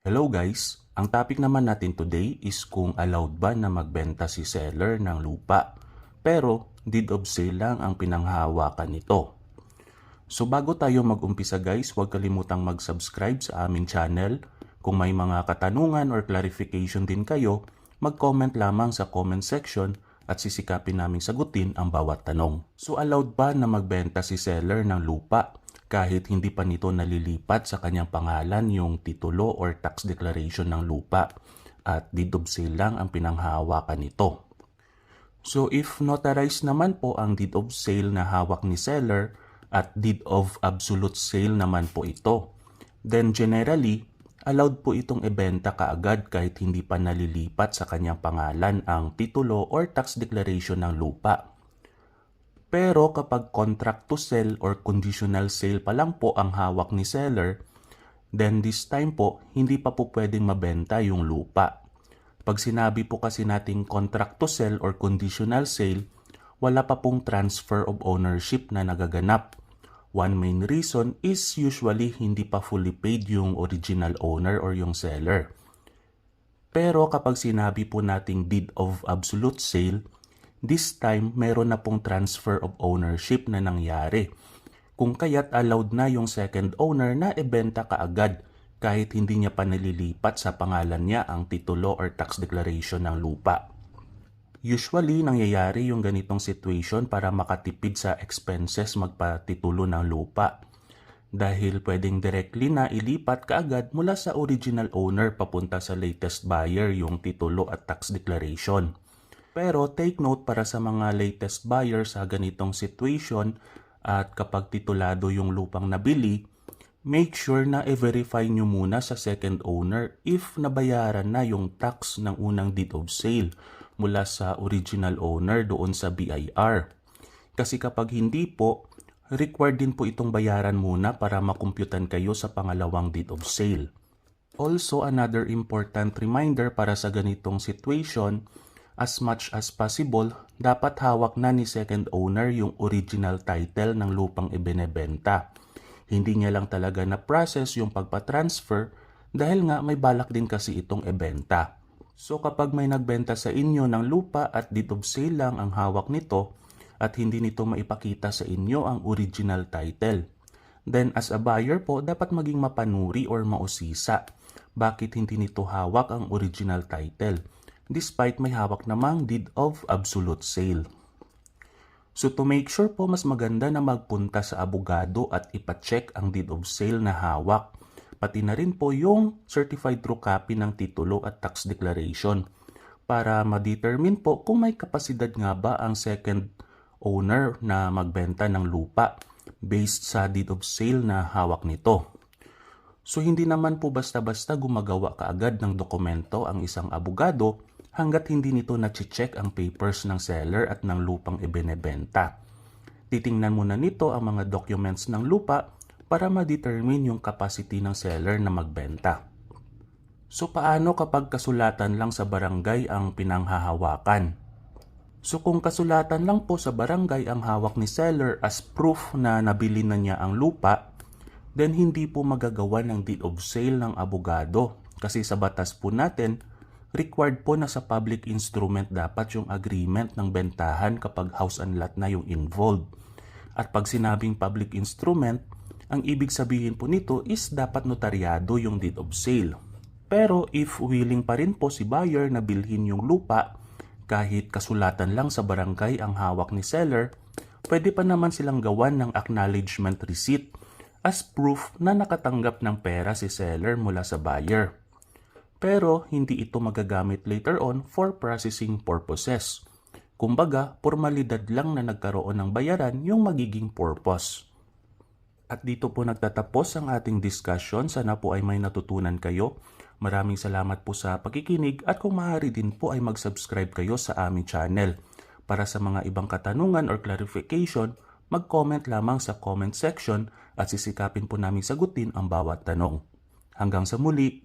Hello guys! Ang topic naman natin today is kung allowed ba na magbenta si seller ng lupa. Pero deed of sale lang ang pinanghahawakan nito. So bago tayo mag-umpisa guys, huwag kalimutang mag-subscribe sa aming channel. Kung may mga katanungan or clarification din kayo, mag-comment lamang sa comment section at sisikapin naming sagutin ang bawat tanong. So allowed ba na magbenta si seller ng lupa kahit hindi pa nito nalilipat sa kanyang pangalan yung titulo or tax declaration ng lupa at deed lang ang pinanghahawakan nito. So if notarized naman po ang deed of sale na hawak ni seller at deed of absolute sale naman po ito, then generally, allowed po itong ibenta kaagad kahit hindi pa nalilipat sa kanyang pangalan ang titulo or tax declaration ng lupa. Pero kapag contract to sell or conditional sale pa lang po ang hawak ni seller, then this time po, hindi pa po pwedeng mabenta yung lupa. Pag sinabi po kasi nating contract to sell or conditional sale, wala pa pong transfer of ownership na nagaganap. One main reason is usually hindi pa fully paid yung original owner or yung seller. Pero kapag sinabi po nating deed of absolute sale, this time meron na pong transfer of ownership na nangyari. Kung kaya't allowed na yung second owner na ibenta kaagad kahit hindi niya pa nalilipat sa pangalan niya ang titulo or tax declaration ng lupa. Usually, nangyayari yung ganitong situation para makatipid sa expenses magpatitulo ng lupa. Dahil pwedeng directly na ilipat kaagad mula sa original owner papunta sa latest buyer yung titulo at tax declaration. Pero take note para sa mga latest buyer sa ganitong situation at kapag titulado yung lupang nabili, make sure na i-verify nyo muna sa second owner if nabayaran na yung tax ng unang deed of sale mula sa original owner doon sa BIR. Kasi kapag hindi po, required din po itong bayaran muna para makumputan kayo sa pangalawang deed of sale. Also, another important reminder para sa ganitong situation, as much as possible, dapat hawak na ni second owner yung original title ng lupang ibinebenta. Hindi niya lang talaga na-process yung pagpa-transfer dahil nga may balak din kasi itong ibenta. So kapag may nagbenta sa inyo ng lupa at deed of sale lang ang hawak nito at hindi nito maipakita sa inyo ang original title, then as a buyer po dapat maging mapanuri or mausisa bakit hindi nito hawak ang original title despite may hawak namang deed of absolute sale. So to make sure po mas maganda na magpunta sa abogado at ipacheck ang deed of sale na hawak pati na rin po yung certified true copy ng titulo at tax declaration para ma-determine po kung may kapasidad nga ba ang second owner na magbenta ng lupa based sa deed of sale na hawak nito. So hindi naman po basta-basta gumagawa kaagad ng dokumento ang isang abogado hanggat hindi nito na-check ang papers ng seller at ng lupang ibinebenta. Titingnan muna nito ang mga documents ng lupa para ma-determine yung capacity ng seller na magbenta. So paano kapag kasulatan lang sa barangay ang pinanghahawakan? So kung kasulatan lang po sa barangay ang hawak ni seller as proof na nabili na niya ang lupa, then hindi po magagawa ng deed of sale ng abogado kasi sa batas po natin, required po na sa public instrument dapat yung agreement ng bentahan kapag house and lot na yung involved. At pag sinabing public instrument, ang ibig sabihin po nito is dapat notaryado yung deed of sale. Pero if willing pa rin po si buyer na bilhin yung lupa, kahit kasulatan lang sa barangay ang hawak ni seller, pwede pa naman silang gawan ng acknowledgement receipt as proof na nakatanggap ng pera si seller mula sa buyer. Pero hindi ito magagamit later on for processing purposes. Kumbaga, formalidad lang na nagkaroon ng bayaran yung magiging purpose. At dito po nagtatapos ang ating discussion. Sana po ay may natutunan kayo. Maraming salamat po sa pakikinig at kung maaari din po ay mag-subscribe kayo sa aming channel. Para sa mga ibang katanungan or clarification, mag-comment lamang sa comment section at sisikapin po namin sagutin ang bawat tanong. Hanggang sa muli,